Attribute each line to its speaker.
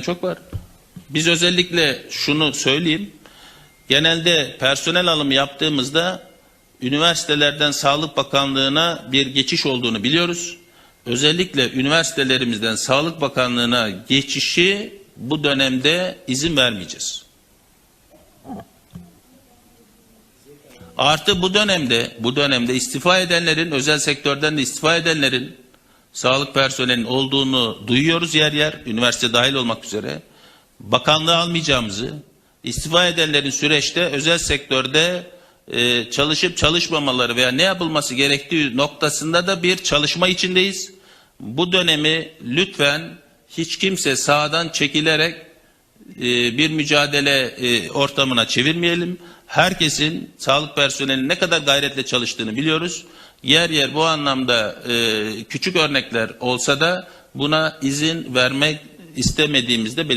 Speaker 1: çok var. Biz özellikle şunu söyleyeyim. Genelde personel alımı yaptığımızda üniversitelerden Sağlık Bakanlığı'na bir geçiş olduğunu biliyoruz. Özellikle üniversitelerimizden Sağlık Bakanlığı'na geçişi bu dönemde izin vermeyeceğiz. Artı bu dönemde bu dönemde istifa edenlerin özel sektörden de istifa edenlerin sağlık personelinin olduğunu duyuyoruz yer yer üniversite dahil olmak üzere. Bakanlığı almayacağımızı, istifa edenlerin süreçte özel sektörde e, çalışıp çalışmamaları veya ne yapılması gerektiği noktasında da bir çalışma içindeyiz. Bu dönemi lütfen hiç kimse sağdan çekilerek bir mücadele e, ortamına çevirmeyelim. Herkesin sağlık personelinin ne kadar gayretle çalıştığını biliyoruz. Yer yer bu anlamda e, küçük örnekler olsa da buna izin vermek istemediğimizde